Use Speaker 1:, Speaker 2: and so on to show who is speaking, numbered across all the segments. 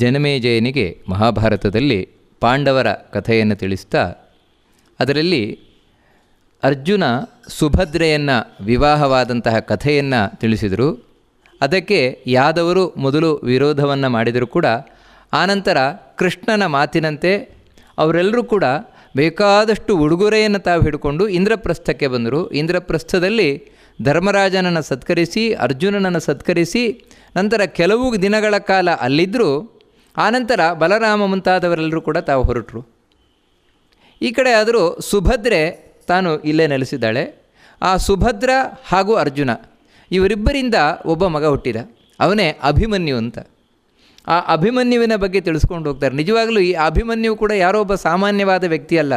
Speaker 1: ಜನಮೇಜಯನಿಗೆ ಮಹಾಭಾರತದಲ್ಲಿ ಪಾಂಡವರ ಕಥೆಯನ್ನು ತಿಳಿಸ್ತಾ, ಅದರಲ್ಲಿ ಅರ್ಜುನ ಸುಭದ್ರೆಯನ್ನು ವಿವಾಹವಾದಂತಹ ಕಥೆಯನ್ನು ತಿಳಿಸಿದರು. ಅದಕ್ಕೆ ಯಾದವರು ಮೊದಲು ವಿರೋಧವನ್ನು ಮಾಡಿದರೂ ಕೂಡ, ಆನಂತರ ಕೃಷ್ಣನ ಮಾತಿನಂತೆ ಅವರೆಲ್ಲರೂ ಕೂಡ ಬೇಕಾದಷ್ಟು ಉಡುಗೊರೆಯನ್ನು ತಾವು ಹಿಡ್ಕೊಂಡು ಇಂದ್ರಪ್ರಸ್ಥಕ್ಕೆ ಬಂದರು. ಇಂದ್ರಪ್ರಸ್ಥದಲ್ಲಿ ಧರ್ಮರಾಜನನ್ನು ಸತ್ಕರಿಸಿ, ಅರ್ಜುನನನ್ನು ಸತ್ಕರಿಸಿ, ನಂತರ ಕೆಲವು ದಿನಗಳ ಕಾಲ ಅಲ್ಲಿದ್ದರೂ ಆನಂತರ ಬಲರಾಮ ಮುಂತಾದವರೆಲ್ಲರೂ ಕೂಡ ತಾವು ಹೊರಟರು. ಈ ಕಡೆ ಆದರೂ ಸುಭದ್ರೆ ತಾನು ಇಲ್ಲೇ ನೆಲೆಸಿದ್ದಾಳೆ. ಆ ಸುಭದ್ರ ಹಾಗೂ ಅರ್ಜುನ ಇವರಿಬ್ಬರಿಂದ ಒಬ್ಬ ಮಗ ಹುಟ್ಟಿದ. ಅವನೇ ಅಭಿಮನ್ಯು ಅಂತ. ಆ ಅಭಿಮನ್ಯುವಿನ ಬಗ್ಗೆ ತಿಳಿಸ್ಕೊಂಡು ಹೋಗ್ತಾರೆ. ನಿಜವಾಗಲೂ ಈ ಅಭಿಮನ್ಯು ಕೂಡ ಯಾರೋ ಒಬ್ಬ ಸಾಮಾನ್ಯವಾದ ವ್ಯಕ್ತಿ ಅಲ್ಲ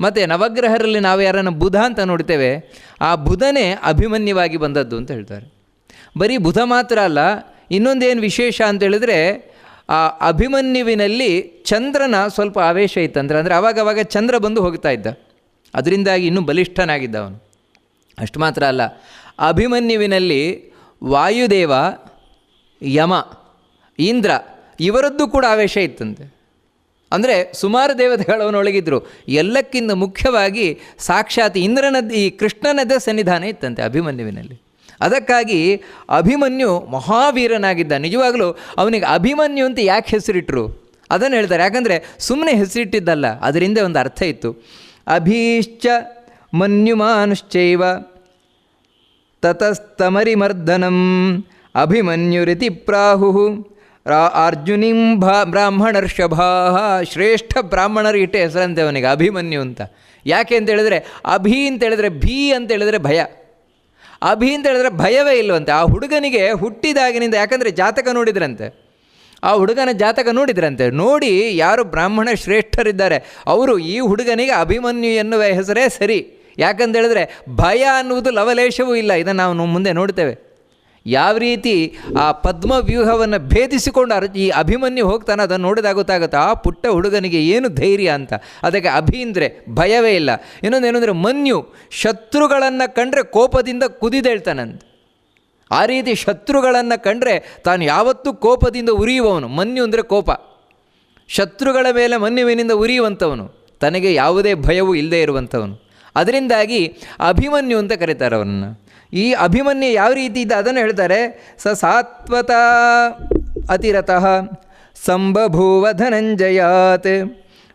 Speaker 1: ಮತ್ತು ನವಗ್ರಹರಲ್ಲಿ ನಾವು ಯಾರನ್ನು ಬುಧ ಅಂತ ನೋಡ್ತೇವೆ, ಆ ಬುಧನೇ ಅಭಿಮನ್ಯವಾಗಿ ಬಂದದ್ದು ಅಂತ ಹೇಳ್ತಾರೆ. ಬರೀ ಬುಧ ಮಾತ್ರ ಅಲ್ಲ, ಇನ್ನೊಂದೇನು ವಿಶೇಷ ಅಂತ ಹೇಳಿದ್ರೆ ಆ ಅಭಿಮನ್ಯುವಿನಲ್ಲಿ ಚಂದ್ರನ ಸ್ವಲ್ಪ ಆವೇಶ ಇತ್ತಂದ್ರೆ, ಅಂದರೆ ಅವಾಗವಾಗ ಚಂದ್ರ ಬಂದು ಹೋಗ್ತಾ ಇದ್ದ. ಅದರಿಂದಾಗಿ ಇನ್ನೂ ಬಲಿಷ್ಠನಾಗಿದ್ದ ಅವನು. ಅಷ್ಟು ಮಾತ್ರ ಅಲ್ಲ, ಅಭಿಮನ್ಯುವಿನಲ್ಲಿ ವಾಯುದೇವ, ಯಮ, ಇಂದ್ರ ಇವರದ್ದು ಕೂಡ ಆವೇಶ ಇತ್ತಂತೆ. ಅಂದರೆ ಸುಮಾರು ದೇವತೆಗಳವನೊಳಗಿದ್ದರು ಎಲ್ಲಕ್ಕಿಂತ ಮುಖ್ಯವಾಗಿ ಸಾಕ್ಷಾತ್ ಇಂದ್ರನದ್ದು ಈ ಕೃಷ್ಣನದ್ದೇ ಸನ್ನಿಧಾನ ಇತ್ತಂತೆ ಅಭಿಮನ್ಯುವಿನಲ್ಲಿ. ಅದಕ್ಕಾಗಿ ಅಭಿಮನ್ಯು ಮಹಾವೀರನಾಗಿದ್ದ. ನಿಜವಾಗಲೂ ಅವನಿಗೆ ಅಭಿಮನ್ಯು ಅಂತ ಯಾಕೆ ಹೆಸರಿಟ್ಟರು ಅದನ್ನು ಹೇಳ್ತಾರೆ. ಯಾಕಂದರೆ ಸುಮ್ಮನೆ ಹೆಸರಿಟ್ಟಿದ್ದಲ್ಲ, ಅದರಿಂದ ಒಂದು ಅರ್ಥ ಇತ್ತು. ಅಭೀಶ್ಚ ಮನ್ಯುಮಾನುಶ್ಚೈವ ತತಸ್ತಮರಿಮರ್ದನಂ ಅಭಿಮನ್ಯುರಿತಿ ಪ್ರಾಹು ರಾ ಅರ್ಜುನಿಂ ಭಾ ಬ್ರಾಹ್ಮಣರ್ಷಭಾ ಶ್ರೇಷ್ಠ ಬ್ರಾಹ್ಮಣರು ಇಟ್ಟೆ ಹೆಸರಂತೆ ಅವನಿಗೆ ಅಭಿಮನ್ಯು ಅಂತ. ಯಾಕೆ ಅಂತ ಹೇಳಿದ್ರೆ ಅಭಿ ಅಂತ ಹೇಳಿದ್ರೆ ಭೀ ಅಂತ ಹೇಳಿದ್ರೆ ಭಯ. ಅಭಿ ಅಂತ ಹೇಳಿದ್ರೆ ಭಯವೇ ಇಲ್ಲವಂತೆ. ಆ ಹುಡುಗನಿಗೆ ಹುಟ್ಟಿದಾಗಿನಿಂದ ಯಾಕಂದರೆ ಜಾತಕ ನೋಡಿದ್ರಂತೆ. ಆ ಹುಡುಗನ ಜಾತಕ ನೋಡಿದ್ರಂತೆ. ನೋಡಿ ಯಾರು ಬ್ರಾಹ್ಮಣ ಶ್ರೇಷ್ಠರಿದ್ದಾರೆ. ಅವರು ಈ ಹುಡುಗನಿಗೆ ಅಭಿಮನ್ಯು ಎನ್ನುವ ಹೆಸರೇ ಸರಿ. ಯಾಕಂತ ಹೇಳಿದ್ರೆ ಭಯ ಅನ್ನುವುದು ಲವಲೇಶವೂ ಇಲ್ಲ. ಇದನ್ನು ನಾವು ಮುಂದೆ ನೋಡ್ತೇವೆ. ಯಾವ ರೀತಿ ಆ ಪದ್ಮವ್ಯೂಹವನ್ನು ಭೇದಿಸಿಕೊಂಡು ಅರ್ ಈ ಅಭಿಮನ್ಯು ಹೋಗ್ತಾನೆ, ಅದನ್ನು ನೋಡಿದಾಗ ಗೊತ್ತಾಗುತ್ತೆ, ಆ ಪುಟ್ಟ ಹುಡುಗನಿಗೆ ಏನು ಧೈರ್ಯ ಅಂತ. ಅದಕ್ಕೆ ಅಭಿ ಅಂದರೆ ಭಯವೇ ಇಲ್ಲ. ಇನ್ನೊಂದು ಏನಂದರೆ ಮನ್ಯು ಶತ್ರುಗಳನ್ನು ಕಂಡ್ರೆ ಕೋಪದಿಂದ ಕುದಿದೇಳ್ತಾನಂತೆ. ಆ ರೀತಿ ಶತ್ರುಗಳನ್ನು ಕಂಡ್ರೆ ತಾನು ಯಾವತ್ತೂ ಕೋಪದಿಂದ ಉರಿಯುವವನು. ಮನ್ಯು ಅಂದರೆ ಕೋಪ. ಶತ್ರುಗಳ ಮೇಲೆ ಮನ್ಯುವಿನಿಂದ ಉರಿಯುವಂಥವನು ತನಗೆ ಯಾವುದೇ ಭಯವೂ ಇಲ್ಲದೆ ಇರುವಂಥವನು ಅದರಿಂದಾಗಿ ಅಭಿಮನ್ಯು ಅಂತ ಕರೀತಾರೆ ಅವನನ್ನು ಈ ಅಭಿಮನ್ಯು ಯಾವ ರೀತಿ ಇದ್ದ ಅದನ್ನು ಹೇಳ್ತಾರೆ, ಸ ಸಾತ್ವತ ಅತಿರಥ ಸಂಬಭೂವ ಧನಂಜಯಾತ್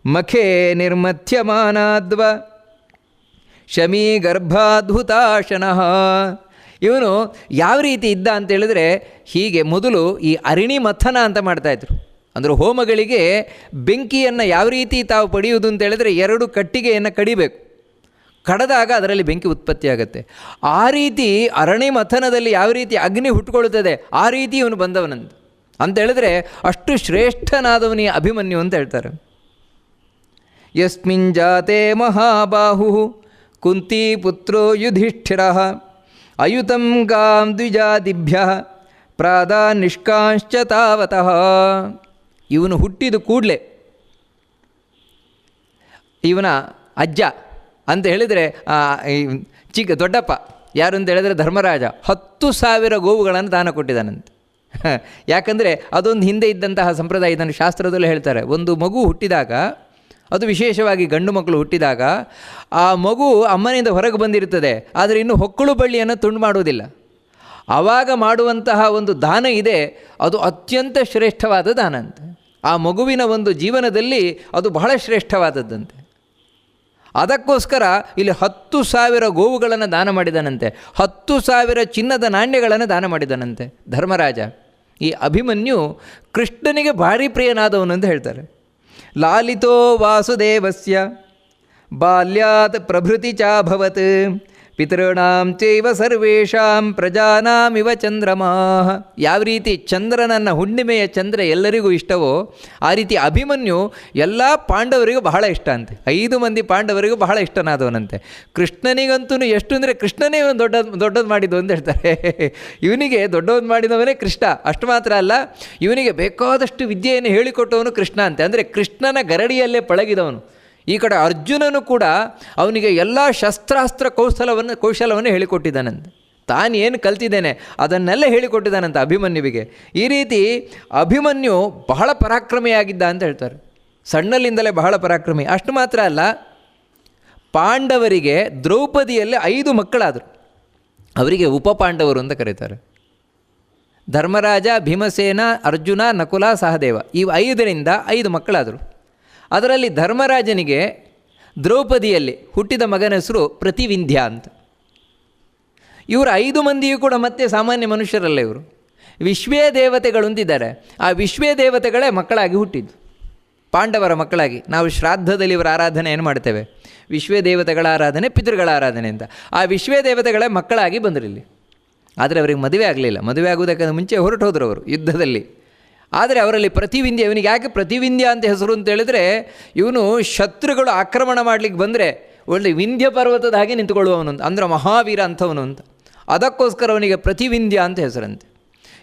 Speaker 1: ಮಖೇ ನಿರ್ಮಥ್ಯಮಾನಾದ್ವ ಶಮೀ ಗರ್ಭಾದ್ಭುತಾಶನಃ. ಇವನು ಯಾವ ರೀತಿ ಇದ್ದ ಅಂತೇಳಿದ್ರೆ ಹೀಗೆ ಮೊದಲು ಈ ಅರಿಣಿ ಮಥನ ಅಂತ ಮಾಡ್ತಾಯಿದ್ರು ಅಂದರೆ ಹೋಮಗಳಿಗೆ ಬೆಂಕಿಯನ್ನು ಯಾವ ರೀತಿ ತಾವು ಪಡೆಯುವುದು ಅಂತೇಳಿದ್ರೆ ಎರಡು ಕಟ್ಟಿಗೆಯನ್ನು ಕಡಿಬೇಕು. ಕಡದಾಗ ಅದರಲ್ಲಿ ಬೆಂಕಿ ಉತ್ಪತ್ತಿ ಆಗುತ್ತೆ ಆ ರೀತಿ ಅರಣಿ ಮಥನದಲ್ಲಿ ಯಾವ ರೀತಿ ಅಗ್ನಿ ಹುಟ್ಟುಕೊಳ್ಳುತ್ತದೆ, ಆ ರೀತಿ ಇವನು ಬಂದವನಂದು ಅಂತ ಹೇಳಿದ್ರೆ ಅಷ್ಟು ಶ್ರೇಷ್ಠನಾದವನಿ ಅಭಿಮನ್ಯು ಅಂತ ಹೇಳ್ತಾರೆ. ಯಸ್ಮಿನ್ ಜಾತೆ ಮಹಾಬಾಹು ಕುಂತಿ ಪುತ್ರೋ ಯುಧಿಷ್ಠಿರ ಅಯುತಂ ಗಾಂ ದ್ವಿಜಾದಿಭ್ಯ ಪ್ರಾದಾ ನಿಷ್ಕಾಂಶ್ಚ ತಾವತಃ. ಇವನು ಹುಟ್ಟಿದ ಕೂಡಲೇ ಇವನ ಅಜ್ಜ ಅಂತ ಹೇಳಿದರೆ ಚಿಕ್ಕ ದೊಡ್ಡಪ್ಪ, ಯಾರು ಅಂತ ಹೇಳಿದರೆ ಧರ್ಮರಾಜ, ಹತ್ತು ಸಾವಿರ ಗೋವುಗಳನ್ನು ದಾನ ಕೊಟ್ಟಿದ್ದಾನಂತೆ. ಯಾಕಂದರೆ ಅದೊಂದು ಹಿಂದೆ ಇದ್ದಂತಹ ಸಂಪ್ರದಾಯ, ಇದನ್ನು ಶಾಸ್ತ್ರದಲ್ಲೂ ಹೇಳ್ತಾರೆ. ಒಂದು ಮಗು ಹುಟ್ಟಿದಾಗ, ಅದು ವಿಶೇಷವಾಗಿ ಗಂಡು ಮಕ್ಕಳು ಹುಟ್ಟಿದಾಗ, ಆ ಮಗು ಅಮ್ಮನಿಂದ ಹೊರಗೆ ಬಂದಿರುತ್ತದೆ, ಆದರೆ ಇನ್ನು ಹೊಕ್ಕಳು ಬಳ್ಳಿಯನ್ನು ತುಂಡು ಮಾಡುವುದಿಲ್ಲ. ಆವಾಗ ಮಾಡುವಂತಹ ಒಂದು ದಾನ ಇದೆ, ಅದು ಅತ್ಯಂತ ಶ್ರೇಷ್ಠವಾದ ದಾನ ಅಂತೆ. ಆ ಮಗುವಿನ ಒಂದು ಜೀವನದಲ್ಲಿ ಅದು ಬಹಳ ಶ್ರೇಷ್ಠವಾದದ್ದಂತೆ. ಅದಕ್ಕೋಸ್ಕರ ಇಲ್ಲಿ ಹತ್ತು ಸಾವಿರ ಗೋವುಗಳನ್ನು ದಾನ ಮಾಡಿದನಂತೆ. ಹತ್ತು ಸಾವಿರ ಚಿನ್ನದ ನಾಣ್ಯಗಳನ್ನು ದಾನ ಮಾಡಿದನಂತೆ. ಧರ್ಮರಾಜ, ಈ ಅಭಿಮನ್ಯು ಕೃಷ್ಣನಿಗೆ ಭಾರಿ ಪ್ರಿಯನಾದವನು ಅಂತ ಹೇಳ್ತಾರೆ. ಲಾಲಿತೋ ವಾಸುದೇವಸ್ಯ, ಬಾಲ್ಯಾತ್ ಪ್ರಭೃತಿ ಚಾಭವತ್ ಪಿತॄಣಾಂ ಚೈವ ಸರ್ವೇಷಾಂ ಪ್ರಜಾನಾಮಿವ ಚಂದ್ರಮಾ ಯಾವ ರೀತಿ ಚಂದ್ರನನ್ನ ಹುಣ್ಣಿಮೆಯ ಚಂದ್ರ ಎಲ್ಲರಿಗೂ ಇಷ್ಟವೋ ಆ ರೀತಿ ಅಭಿಮನ್ಯು ಎಲ್ಲ ಪಾಂಡವರಿಗೂ ಬಹಳ ಇಷ್ಟ ಅಂತೆ. ಐದು ಮಂದಿ ಪಾಂಡವರಿಗೂ ಬಹಳ ಇಷ್ಟನಾದವನಂತೆ. ಕೃಷ್ಣನಿಗಂತೂ ಎಷ್ಟು ಅಂದರೆ ಕೃಷ್ಣನೇ ಇವನು ದೊಡ್ಡ ದೊಡ್ಡದು ಮಾಡಿದ್ದು ಅಂತ ಹೇಳ್ತಾರೆ. ಇವನಿಗೆ ದೊಡ್ಡವನು ಮಾಡಿದವನೇ ಕೃಷ್ಣ. ಅಷ್ಟು ಮಾತ್ರ ಅಲ್ಲ, ಇವನಿಗೆ ಬೇಕಾದಷ್ಟು ವಿದ್ಯೆಯನ್ನು ಹೇಳಿಕೊಟ್ಟವನು ಕೃಷ್ಣ ಅಂತೆ. ಅಂದರೆ ಕೃಷ್ಣನ ಗರಡಿಯಲ್ಲೇ ಪಳಗಿದವನು. ಈ ಕಡೆ ಅರ್ಜುನನು ಕೂಡ ಅವನಿಗೆ ಎಲ್ಲ ಶಸ್ತ್ರಾಸ್ತ್ರ ಕೌಶಲವನ್ನು ಕೌಶಲವನ್ನು ಹೇಳಿಕೊಟ್ಟಿದ್ದಾನಂತೆ. ತಾನೇನು ಕಲ್ತಿದ್ದೇನೆ ಅದನ್ನೆಲ್ಲ ಹೇಳಿಕೊಟ್ಟಿದ್ದಾನಂತ ಅಭಿಮನ್ಯುವಿಗೆ. ಈ ರೀತಿ ಅಭಿಮನ್ಯು ಬಹಳ ಪರಾಕ್ರಮಿಯಾಗಿದ್ದ ಅಂತ ಹೇಳ್ತಾರೆ. ಸಣ್ಣಲ್ಲಿಂದಲೇ ಬಹಳ ಪರಾಕ್ರಮಿ. ಅಷ್ಟು ಮಾತ್ರ ಅಲ್ಲ, ಪಾಂಡವರಿಗೆ ದ್ರೌಪದಿಯಲ್ಲಿ ಐದು ಮಕ್ಕಳಾದರು. ಅವರಿಗೆ ಉಪಪಾಂಡವರು ಅಂತ ಕರೀತಾರೆ. ಧರ್ಮರಾಜ, ಭೀಮಸೇನ, ಅರ್ಜುನ, ನಕುಲ, ಸಹದೇವ. ಈ ಐದರಿಂದ ಐದು ಮಕ್ಕಳಾದರು. ಅದರಲ್ಲಿ ಧರ್ಮರಾಜನಿಗೆ ದ್ರೌಪದಿಯಲ್ಲಿ ಹುಟ್ಟಿದ ಮಗನ ಹೆಸರು ಪ್ರತಿವಿಂಧ್ಯ ಅಂತ. ಇವರು ಐದು ಮಂದಿಯೂ ಕೂಡ ಮತ್ತೆ ಸಾಮಾನ್ಯ ಮನುಷ್ಯರಲ್ಲ ಇವರು. ವಿಶ್ವೇ ದೇವತೆಗಳು ಅಂತಿದ್ದಾರೆ ಆ ವಿಶ್ವೇ ದೇವತೆಗಳೇ ಮಕ್ಕಳಾಗಿ ಹುಟ್ಟಿದ್ದು. ಪಾಂಡವರ ಮಕ್ಕಳಾಗಿ. ನಾವು ಶ್ರಾದ್ದದಲ್ಲಿ ಇವರ ಆರಾಧನೆ ಏನು ಮಾಡ್ತೇವೆ? ವಿಶ್ವೇ ದೇವತೆಗಳ ಆರಾಧನೆ, ಪಿತೃಗಳ ಆರಾಧನೆ ಅಂತ. ಆ ವಿಶ್ವೇ ದೇವತೆಗಳೇ ಮಕ್ಕಳಾಗಿ ಬಂದರು ಇಲ್ಲಿ ಆದರೆ ಅವರಿಗೆ ಮದುವೆ ಆಗಲಿಲ್ಲ. ಮದುವೆ ಆಗುವುದಕ್ಕಿಂತ ಮುಂಚೆ ಹೊರಟು ಹೋದರು ಅವರು ಯುದ್ಧದಲ್ಲಿ. ಆದರೆ ಅವರಲ್ಲಿ ಪ್ರತಿವಿಂಧ್ಯ ಇವನಿಗೆ ಯಾಕೆ ಪ್ರತಿವಿಂದ್ಯ ಅಂತ ಹೆಸರು ಅಂತ ಹೇಳಿದ್ರೆ, ಇವನು ಶತ್ರುಗಳು ಆಕ್ರಮಣ ಮಾಡಲಿಕ್ಕೆ ಬಂದರೆ ಒಳ್ಳೆ ವಿಂಧ್ಯ ಪರ್ವತದ ಹಾಗೆ ನಿಂತುಕೊಳ್ಳುವವನು ಅಂತ, ಅಂದರೆ ಮಹಾವೀರ ಅಂಥವನು ಅಂತ. ಅದಕ್ಕೋಸ್ಕರ ಅವನಿಗೆ ಪ್ರತಿವಿಂಧ್ಯ ಅಂತ ಹೆಸರಂತೆ.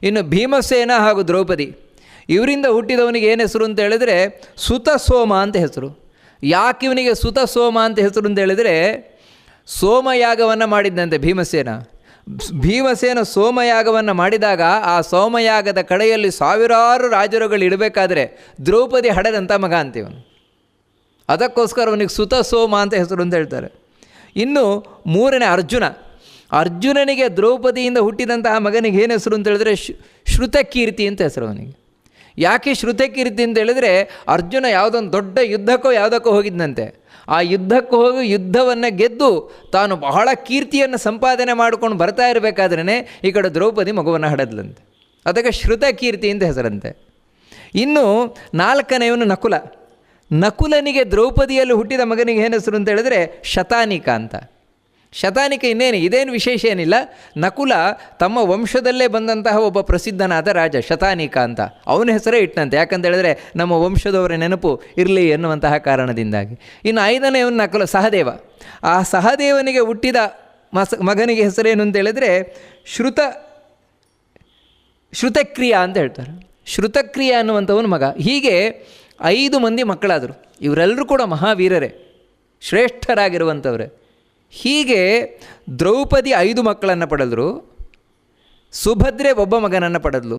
Speaker 1: ಇನ್ನು ಭೀಮಸೇನ ಹಾಗೂ ದ್ರೌಪದಿ, ಇವರಿಂದ ಹುಟ್ಟಿದವನಿಗೆ ಏನು ಹೆಸರು ಅಂತ ಹೇಳಿದರೆ ಸುತ ಸೋಮ ಅಂತ ಹೆಸರು. ಯಾಕೆ ಇವನಿಗೆ ಸುತ ಸೋಮ ಅಂತ ಹೆಸರು ಅಂತ ಹೇಳಿದರೆ, ಸೋಮಯಾಗವನ್ನು ಮಾಡಿದ್ದಂತೆ ಭೀಮಸೇನ. ಭೀಮಸೇನ ಸೋಮಯಾಗವನ್ನು ಮಾಡಿದಾಗ ಆ ಸೋಮಯಾಗದ ಕಡೆಯಲ್ಲಿ ಸಾವಿರಾರು ರಾಜರುಗಳು ಇಡಬೇಕಾದ್ರೆ ದ್ರೌಪದಿ ಹಡೆದಂಥ ಮಗ ಅಂತೀವನು ಅದಕ್ಕೋಸ್ಕರ ಅವನಿಗೆ ಸುತ ಸೋಮ ಅಂತ ಹೆಸರು ಅಂತ ಹೇಳ್ತಾರೆ. ಇನ್ನು ಮೂರನೇ ಅರ್ಜುನ. ಅರ್ಜುನನಿಗೆ ದ್ರೌಪದಿಯಿಂದ ಹುಟ್ಟಿದಂತಹ ಮಗನಿಗೆ ಏನು ಹೆಸರು ಅಂತ ಹೇಳಿದ್ರೆ ಶ್ ಶ್ರುತಕೀರ್ತಿ ಅಂತ ಹೆಸರು ಅವನಿಗೆ. ಯಾಕೆ ಶ್ರುತಕೀರ್ತಿ ಅಂತ ಹೇಳಿದ್ರೆ ಅರ್ಜುನ ಯಾವುದೊಂದು ದೊಡ್ಡ ಯುದ್ಧಕ್ಕೋ ಯಾವುದಕ್ಕೋ ಹೋಗಿದ್ದಂತೆ ಆ ಯುದ್ಧಕ್ಕೆ ಹೋಗಿ ಯುದ್ಧವನ್ನು ಗೆದ್ದು ತಾನು ಬಹಳ ಕೀರ್ತಿಯನ್ನು ಸಂಪಾದನೆ ಮಾಡ್ಕೊಂಡು ಬರ್ತಾ ಇರಬೇಕಾದ್ರೇ ಈ ಕಡೆ ದ್ರೌಪದಿ ಮಗುವನ್ನು ಹಡದ್ಲಂತೆ. ಅದಕ್ಕೆ ಶ್ರುತಕೀರ್ತಿ ಅಂತ ಹೆಸರಂತೆ. ಇನ್ನು ನಾಲ್ಕನೆಯವನು ನಕುಲ. ನಕುಲನಿಗೆ ದ್ರೌಪದಿಯಲ್ಲಿ ಹುಟ್ಟಿದ ಮಗನಿಗೆ ಏನು ಹೆಸರು ಅಂತ ಹೇಳಿದ್ರೆ ಶತಾನಿಕ ಅಂತ. ಶತಾನಿಕ ಇನ್ನೇನು? ಇದೇನು ವಿಶೇಷ ಏನಿಲ್ಲ. ನಕುಲ ತಮ್ಮ ವಂಶದಲ್ಲೇ ಬಂದಂತಹ ಒಬ್ಬ ಪ್ರಸಿದ್ಧನಾದ ರಾಜ ಶತಾನಿಕ ಅಂತ. ಅವನ ಹೆಸರೇ ಇಟ್ಟನಂತೆ ಯಾಕಂತ ಹೇಳಿದ್ರೆ ನಮ್ಮ ವಂಶದವರ ನೆನಪು ಇರಲಿ ಎನ್ನುವಂತಹ ಕಾರಣದಿಂದಾಗಿ. ಇನ್ನು ಐದನೆಯವನು ನಕುಲ, ಸಹದೇವ. ಆ ಸಹದೇವನಿಗೆ ಹುಟ್ಟಿದ ಮಸ, ಮಗನಿಗೆ ಹೆಸರೇನು ಅಂತ ಹೇಳಿದ್ರೆ ಶ್ರುತ, ಶ್ರುತಕ್ರಿಯಾ ಅಂತ ಹೇಳ್ತಾರೆ. ಶ್ರುತಕ್ರಿಯಾ ಅನ್ನುವಂಥವನು ಮಗ. ಹೀಗೆ ಐದು ಮಂದಿ ಮಕ್ಕಳಾದರು. ಇವರೆಲ್ಲರೂ ಕೂಡ ಮಹಾವೀರರೇ. ಶ್ರೇಷ್ಠರಾಗಿರುವಂಥವ್ರೆ. ಹೀಗೆ ದ್ರೌಪದಿ ಐದು ಮಕ್ಕಳನ್ನು ಪಡೆದರು ಸುಭದ್ರೆ ಒಬ್ಬ ಮಗನನ್ನು ಪಡೆದಳು